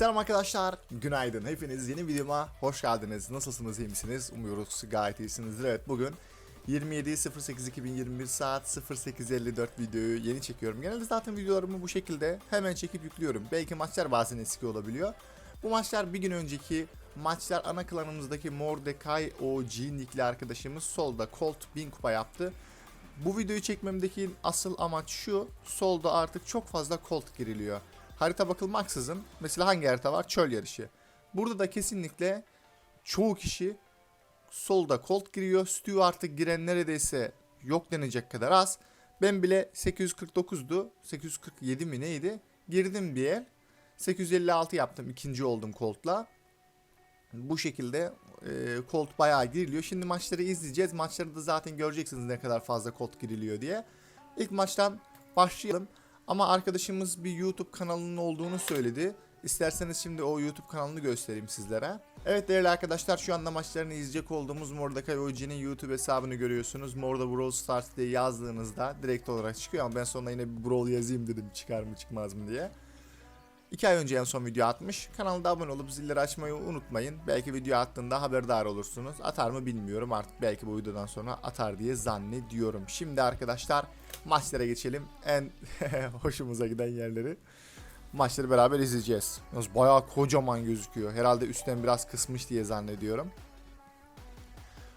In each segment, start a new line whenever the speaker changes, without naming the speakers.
Selam arkadaşlar, günaydın. Hepiniz yeni videoma hoş geldiniz. Nasılsınız, iyi misiniz? Umuyoruz gayet iyisinizdir. Evet, bugün 27.08.2021 saat 08.54 videoyu yeni çekiyorum. Genelde zaten videolarımı bu şekilde hemen çekip yüklüyorum. Belki maçlar bazen eski olabiliyor. Bu maçlar bir gün önceki maçlar ana klanımızdaki Mordecai OG nickli arkadaşımız solda Colt 1000 kupa yaptı. Bu videoyu çekmemdeki asıl amaç şu. Solda artık çok fazla Colt giriliyor. Harita bakılmaksızın mesela hangi harita var? Çöl yarışı. Burada da kesinlikle çoğu kişi solda Colt giriyor. Stu artık giren neredeyse yok denecek kadar az. Ben bile 849'du. 847 mi neydi? Girdim bir el. 856 yaptım. ikinci oldum Colt'la. Bu şekilde e, Colt bayağı giriliyor. Şimdi maçları izleyeceğiz. Maçları da zaten göreceksiniz ne kadar fazla Colt giriliyor diye. İlk maçtan başlayalım. Ama arkadaşımız bir YouTube kanalının olduğunu söyledi. İsterseniz şimdi o YouTube kanalını göstereyim sizlere. Evet değerli arkadaşlar şu anda maçlarını izleyecek olduğumuz Mordecai OG'nin YouTube hesabını görüyorsunuz. Morda Brawl Stars diye yazdığınızda direkt olarak çıkıyor ama ben sonra yine bir Brawl yazayım dedim çıkar mı çıkmaz mı diye. 2 ay önce en son video atmış. Kanalda abone olup zilleri açmayı unutmayın. Belki video attığında haberdar olursunuz. Atar mı bilmiyorum artık belki bu videodan sonra atar diye zannediyorum. Şimdi arkadaşlar maçlara geçelim. En hoşumuza giden yerleri. Maçları beraber izleyeceğiz. Yalnız bayağı kocaman gözüküyor. Herhalde üstten biraz kısmış diye zannediyorum.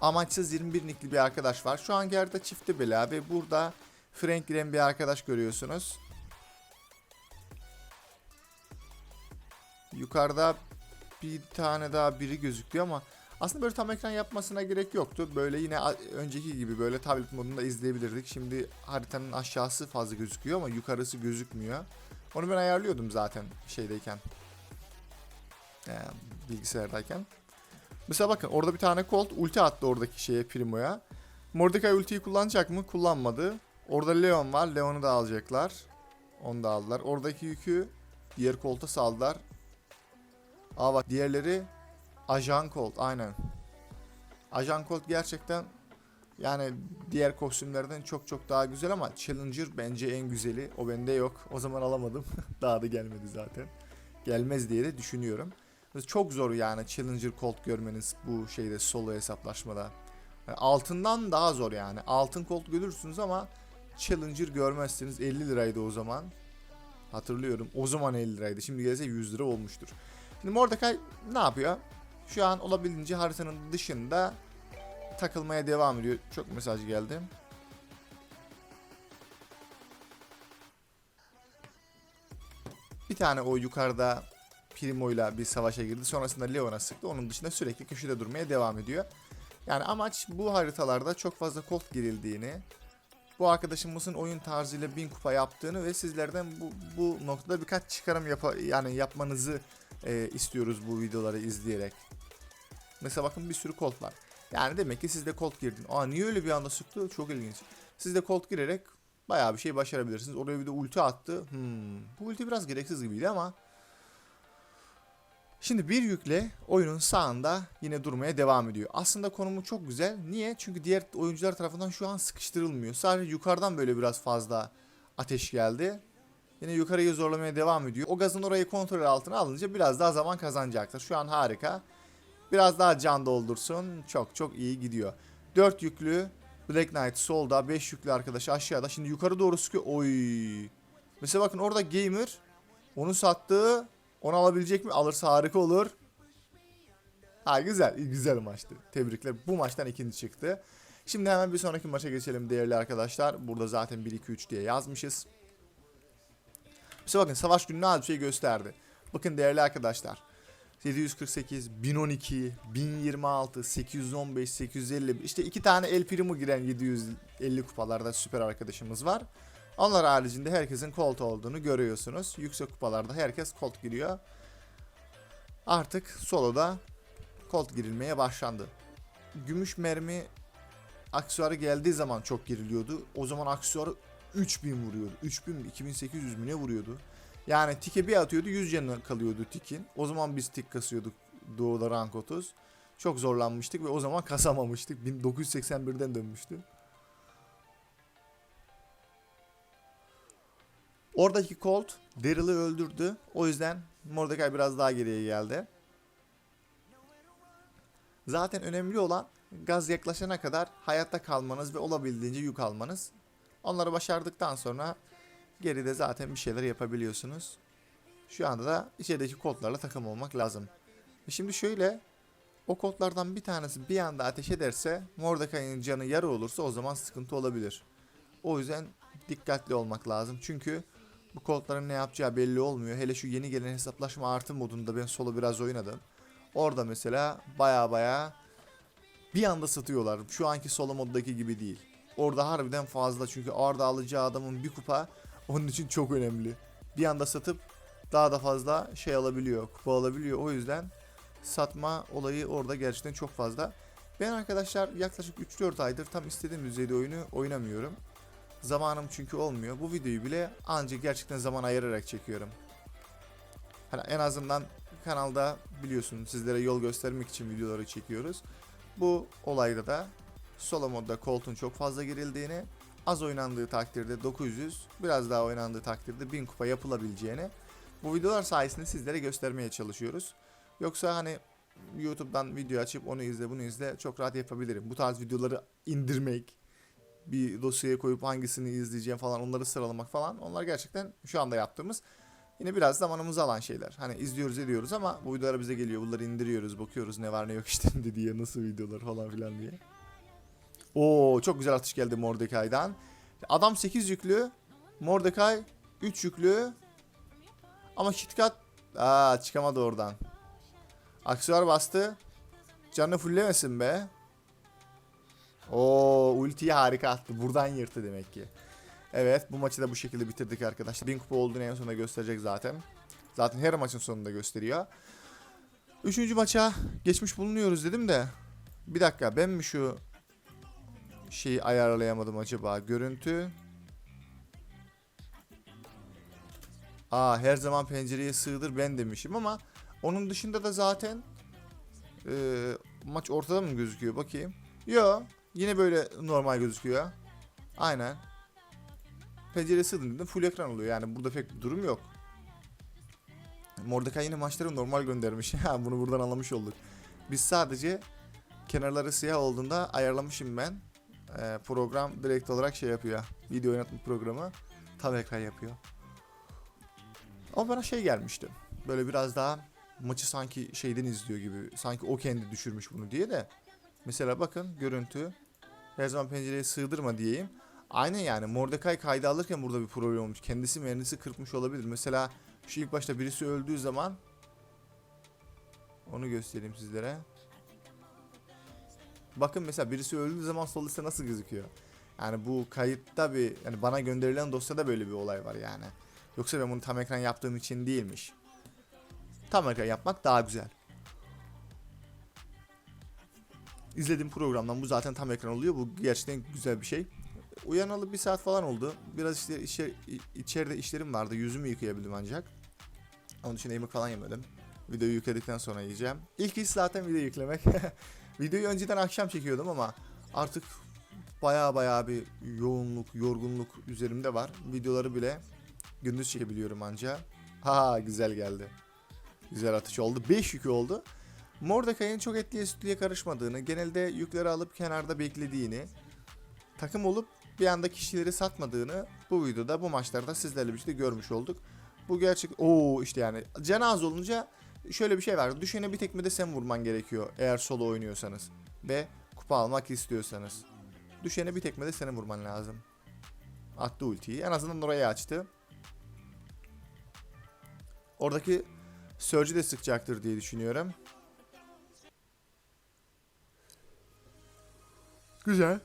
Amaçsız 21 nickli bir arkadaş var. Şu an geride çifti bela ve burada Frank giren bir arkadaş görüyorsunuz. Yukarıda bir tane daha biri gözüküyor ama aslında böyle tam ekran yapmasına gerek yoktu. Böyle yine önceki gibi böyle tablet modunda izleyebilirdik. Şimdi haritanın aşağısı fazla gözüküyor ama yukarısı gözükmüyor. Onu ben ayarlıyordum zaten şeydeyken. Ee, bilgisayardayken. Mesela bakın orada bir tane Colt ulti attı oradaki şeye Primo'ya. Mordecai ultiyi kullanacak mı? Kullanmadı. Orada Leon var. Leon'u da alacaklar. Onu da aldılar. Oradaki yükü diğer Colt'a saldılar. Aa bak diğerleri Ajan Colt aynen. Ajan Colt gerçekten yani diğer kostümlerden çok çok daha güzel ama Challenger bence en güzeli. O bende yok. O zaman alamadım. daha da gelmedi zaten. Gelmez diye de düşünüyorum. Çok zor yani Challenger Colt görmeniz bu şeyde solo hesaplaşmada. Altından daha zor yani. Altın Colt görürsünüz ama Challenger görmezsiniz. 50 liraydı o zaman. Hatırlıyorum. O zaman 50 liraydı. Şimdi gelse 100 lira olmuştur. Şimdi Mordecai ne yapıyor? Şu an olabildiğince haritanın dışında takılmaya devam ediyor. Çok mesaj geldi. Bir tane o yukarıda Primo'yla bir savaşa girdi. Sonrasında Leon'a sıktı. Onun dışında sürekli köşede durmaya devam ediyor. Yani amaç bu haritalarda çok fazla Colt girildiğini, bu arkadaşımızın oyun tarzıyla 1000 kupa yaptığını ve sizlerden bu, bu noktada birkaç çıkarım yapa, yani yapmanızı e, istiyoruz bu videoları izleyerek. Mesela bakın bir sürü Colt var. Yani demek ki siz de Colt girdin. Aa niye öyle bir anda sıktı? Çok ilginç. Siz de Colt girerek bayağı bir şey başarabilirsiniz. Oraya bir de ulti attı. Hmm, bu ulti biraz gereksiz gibiydi ama Şimdi bir yükle oyunun sağında yine durmaya devam ediyor. Aslında konumu çok güzel. Niye? Çünkü diğer oyuncular tarafından şu an sıkıştırılmıyor. Sadece yukarıdan böyle biraz fazla ateş geldi. Yine yukarıyı zorlamaya devam ediyor. O gazın orayı kontrol altına alınca biraz daha zaman kazanacaktır. Şu an harika. Biraz daha can doldursun. Çok çok iyi gidiyor. 4 yüklü Black Knight solda. 5 yüklü arkadaş aşağıda. Şimdi yukarı doğru sıkıyor. Oy. Mesela bakın orada Gamer onu sattı. Onu alabilecek mi? Alırsa harika olur. Ha güzel. Güzel maçtı. Tebrikler. Bu maçtan ikinci çıktı. Şimdi hemen bir sonraki maça geçelim değerli arkadaşlar. Burada zaten 1-2-3 diye yazmışız. Mesela bakın savaş günü ne bir şey gösterdi. Bakın değerli arkadaşlar. 748, 1012, 1026, 815, 850. İşte iki tane El Primo giren 750 kupalarda süper arkadaşımız var. Onlar haricinde herkesin Colt olduğunu görüyorsunuz. Yüksek kupalarda herkes Colt giriyor. Artık soloda Colt girilmeye başlandı. Gümüş mermi aksesuarı geldiği zaman çok giriliyordu. O zaman aksesuarı 3000 vuruyordu. 3000 mi 2800 mü ne vuruyordu? Yani tike bir atıyordu 100 canı kalıyordu tikin. O zaman biz tik kasıyorduk Doğu'da rank 30. Çok zorlanmıştık ve o zaman kasamamıştık. 1981'den dönmüştü. Oradaki Colt Daryl'ı öldürdü. O yüzden Mordecai biraz daha geriye geldi. Zaten önemli olan gaz yaklaşana kadar hayatta kalmanız ve olabildiğince yük almanız. Onları başardıktan sonra geride zaten bir şeyler yapabiliyorsunuz. Şu anda da içerideki kodlarla takım olmak lazım. E Şimdi şöyle o kodlardan bir tanesi bir anda ateş ederse Mordecai'nin canı yarı olursa o zaman sıkıntı olabilir. O yüzden dikkatli olmak lazım. Çünkü bu kodların ne yapacağı belli olmuyor. Hele şu yeni gelen hesaplaşma artı modunda ben solo biraz oynadım. Orada mesela baya baya bir anda satıyorlar. Şu anki solo moddaki gibi değil. Orada harbiden fazla çünkü orada alacağı adamın bir kupa onun için çok önemli. Bir anda satıp daha da fazla şey alabiliyor, kupa alabiliyor. O yüzden satma olayı orada gerçekten çok fazla. Ben arkadaşlar yaklaşık 3-4 aydır tam istediğim düzeyde oyunu oynamıyorum. Zamanım çünkü olmuyor. Bu videoyu bile ancak gerçekten zaman ayırarak çekiyorum. Hani en azından kanalda biliyorsun sizlere yol göstermek için videoları çekiyoruz. Bu olayda da solo modda Colt'un çok fazla girildiğini, az oynandığı takdirde 900, biraz daha oynandığı takdirde 1000 kupa yapılabileceğini bu videolar sayesinde sizlere göstermeye çalışıyoruz. Yoksa hani YouTube'dan video açıp onu izle bunu izle çok rahat yapabilirim. Bu tarz videoları indirmek, bir dosyaya koyup hangisini izleyeceğim falan onları sıralamak falan onlar gerçekten şu anda yaptığımız yine biraz zamanımızı alan şeyler. Hani izliyoruz ediyoruz ama bu videolar bize geliyor. Bunları indiriyoruz, bakıyoruz ne var ne yok işte diye nasıl videolar falan filan diye. Oo çok güzel atış geldi Mordecai'den. Adam 8 yüklü, Mordecai 3 yüklü. Ama KitKat aa çıkamadı oradan. Aksesuar bastı. Canını fulllemesin be. Oo ultiyi harika attı. Buradan yırttı demek ki. Evet bu maçı da bu şekilde bitirdik arkadaşlar. 1000 kupa olduğunu en sonunda gösterecek zaten. Zaten her maçın sonunda gösteriyor. Üçüncü maça geçmiş bulunuyoruz dedim de. Bir dakika ben mi şu şeyi ayarlayamadım acaba? Görüntü. Aa her zaman pencereye sığdır ben demişim ama onun dışında da zaten e, maç ortada mı gözüküyor bakayım. Yo yine böyle normal gözüküyor. Aynen. Pencereye sığdın dedim full ekran oluyor yani burada pek durum yok. Mordecai yine maçları normal göndermiş. Bunu buradan anlamış olduk. Biz sadece kenarları siyah olduğunda ayarlamışım ben. Ee, program direkt olarak şey yapıyor. Video oynatma programı tam ekran yapıyor. Ama bana şey gelmişti. Böyle biraz daha maçı sanki şeyden izliyor gibi. Sanki o kendi düşürmüş bunu diye de. Mesela bakın görüntü. Her zaman pencereye sığdırma diyeyim. Aynen yani Mordecai kaydı alırken burada bir problem olmuş. Kendisi mühendisi kırpmış olabilir. Mesela şu ilk başta birisi öldüğü zaman onu göstereyim sizlere. Bakın mesela birisi öldüğü zaman sol liste nasıl gözüküyor? Yani bu kayıtta bir yani bana gönderilen dosyada böyle bir olay var yani. Yoksa ben bunu tam ekran yaptığım için değilmiş. Tam ekran yapmak daha güzel. İzlediğim programdan bu zaten tam ekran oluyor. Bu gerçekten güzel bir şey. Uyanalı bir saat falan oldu. Biraz işte içer, içeride işlerim vardı. Yüzümü yıkayabildim ancak. Onun için yemek falan yemedim. Videoyu yükledikten sonra yiyeceğim. İlk iş zaten video yüklemek. Videoyu önceden akşam çekiyordum ama artık baya baya bir yoğunluk, yorgunluk üzerimde var. Videoları bile gündüz çekebiliyorum anca. Ha güzel geldi. Güzel atış oldu. 5 yükü oldu. Mordecai'nin çok etliye sütlüye karışmadığını, genelde yükleri alıp kenarda beklediğini, takım olup bir anda kişileri satmadığını bu videoda, bu maçlarda sizlerle birlikte görmüş olduk. Bu gerçek... Oo işte yani cenaz olunca şöyle bir şey var. Düşene bir tekme de sen vurman gerekiyor eğer solo oynuyorsanız. Ve kupa almak istiyorsanız. Düşene bir tekme de senin vurman lazım. Attı ultiyi. En azından orayı açtı. Oradaki Surge'ü de sıkacaktır diye düşünüyorum. Güzel.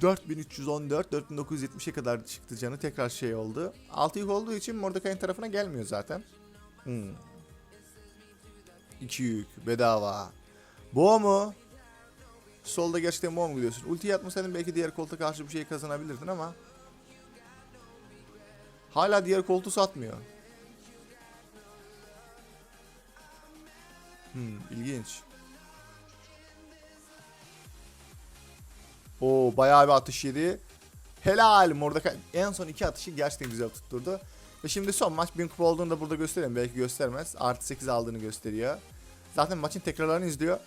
4314, 4970'e kadar çıktı canı. Tekrar şey oldu. 6 yük olduğu için Mordecai'nin tarafına gelmiyor zaten. Hmm. 2 yük bedava. Boğa mu? Solda gerçekten boğa mu gidiyorsun? Ulti atmasaydın belki diğer koltuğa karşı bir şey kazanabilirdin ama. Hala diğer koltuğu satmıyor. Hmm, ilginç. O bayağı bir atış yedi. Helal Mordecai. En son iki atışı gerçekten güzel tutturdu. Ve şimdi son maç 1000 kupa olduğunu da burada göstereyim. Belki göstermez. Artı 8 aldığını gösteriyor. Zaten maçın tekrarlarını izliyor.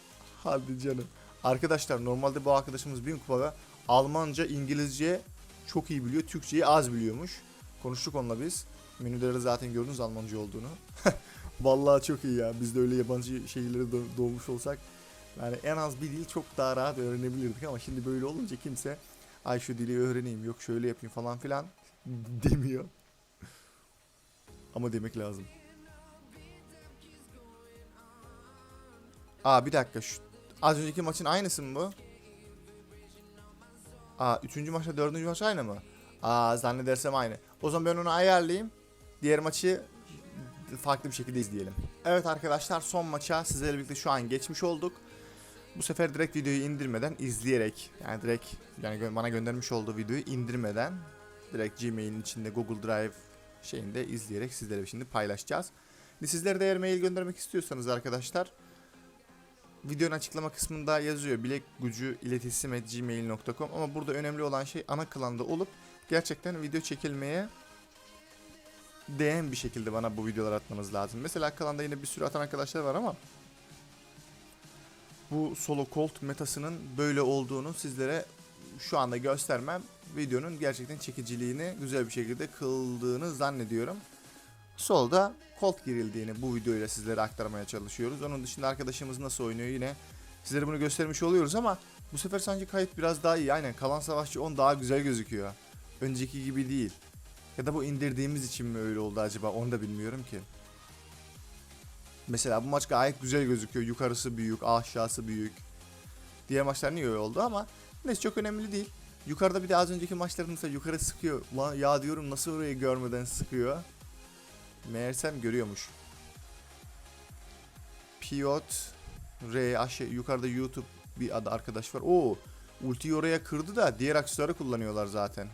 Hadi canım. Arkadaşlar normalde bu arkadaşımız 1000 kupada Almanca, İngilizce çok iyi biliyor. Türkçeyi az biliyormuş. Konuştuk onunla biz. Menüleri zaten gördünüz Almanca olduğunu. Vallahi çok iyi ya. Biz de öyle yabancı şehirlere do- doğmuş olsak yani en az bir dil çok daha rahat öğrenebilirdik ama şimdi böyle olunca kimse ay şu dili öğreneyim yok şöyle yapayım falan filan demiyor. Ama demek lazım. Aa bir dakika şu az önceki maçın aynısı mı bu? Aa üçüncü maçla dördüncü maç aynı mı? Aa zannedersem aynı. O zaman ben onu ayarlayayım. Diğer maçı farklı bir şekilde izleyelim. Evet arkadaşlar son maça sizlerle birlikte şu an geçmiş olduk. Bu sefer direkt videoyu indirmeden izleyerek yani direkt yani bana göndermiş olduğu videoyu indirmeden direkt Gmail'in içinde Google Drive şeyinde izleyerek sizlere şimdi paylaşacağız. Şimdi sizlere de eğer mail göndermek istiyorsanız arkadaşlar videonun açıklama kısmında yazıyor bilek gücü iletişim gmail.com ama burada önemli olan şey ana klanda olup gerçekten video çekilmeye değen bir şekilde bana bu videoları atmanız lazım. Mesela klanda yine bir sürü atan arkadaşlar var ama bu solo colt metasının böyle olduğunu sizlere şu anda göstermem videonun gerçekten çekiciliğini güzel bir şekilde kıldığını zannediyorum. Solda colt girildiğini bu videoyla sizlere aktarmaya çalışıyoruz. Onun dışında arkadaşımız nasıl oynuyor yine sizlere bunu göstermiş oluyoruz ama bu sefer sanki kayıt biraz daha iyi. Aynen kalan savaşçı 10 daha güzel gözüküyor. Önceki gibi değil. Ya da bu indirdiğimiz için mi öyle oldu acaba onu da bilmiyorum ki. Mesela bu maç gayet güzel gözüküyor. Yukarısı büyük, aşağısı büyük. Diğer maçlar niye öyle oldu ama neyse çok önemli değil. Yukarıda bir de az önceki maçların mesela yukarı sıkıyor. Ulan ya diyorum nasıl orayı görmeden sıkıyor. Meğersem görüyormuş. Piyot R aşağı yukarıda YouTube bir adı arkadaş var. Oo ultiyi oraya kırdı da diğer aksesuarı kullanıyorlar zaten.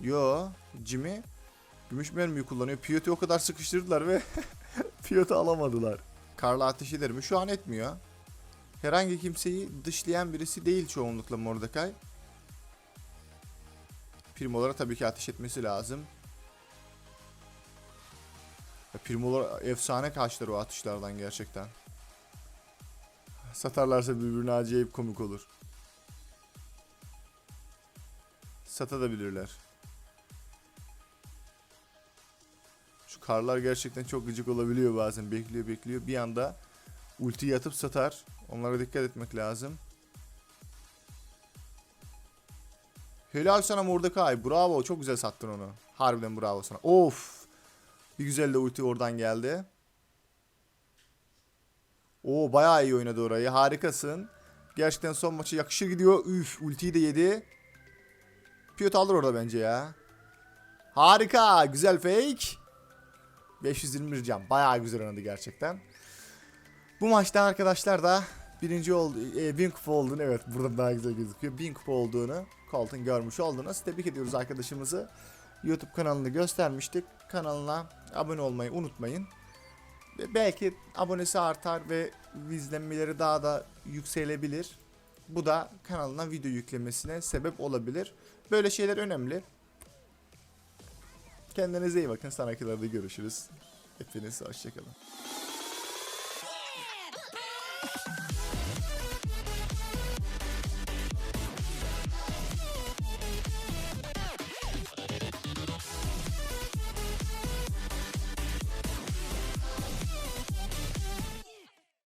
Yo Jimmy gümüş mermiyi kullanıyor. Piyot'u o kadar sıkıştırdılar ve Piyot'u alamadılar. Karla ateş eder mi? Şu an etmiyor. Herhangi kimseyi dışlayan birisi değil çoğunlukla Mordecai. Primolara tabii ki ateş etmesi lazım. Primolar efsane kaçlar o atışlardan gerçekten. Satarlarsa birbirine acayip komik olur. Satabilirler. Karlar gerçekten çok gıcık olabiliyor bazen. Bekliyor bekliyor. Bir anda ulti yatıp satar. Onlara dikkat etmek lazım. Helal sana Mordecai. Bravo. Çok güzel sattın onu. Harbiden bravo sana. Of. Bir güzel de ulti oradan geldi. Oo bayağı iyi oynadı orayı. Harikasın. Gerçekten son maçı yakışır gidiyor. Üf ultiyi de yedi. Piyot alır orada bence ya. Harika. Güzel fake. 521 can. Bayağı güzel oynadı gerçekten. Bu maçta arkadaşlar da birinci oldu, e, 1000 kupa olduğunu evet buradan daha güzel gözüküyor. 1000 kupa olduğunu Colton görmüş oldunuz. Tebrik ediyoruz arkadaşımızı. YouTube kanalını göstermiştik. Kanalına abone olmayı unutmayın. Belki abonesi artar ve izlenmeleri daha da yükselebilir. Bu da kanalına video yüklemesine sebep olabilir. Böyle şeyler önemli. Kendinize iyi bakın. Sonrakilerde görüşürüz. Hepiniz hoşçakalın.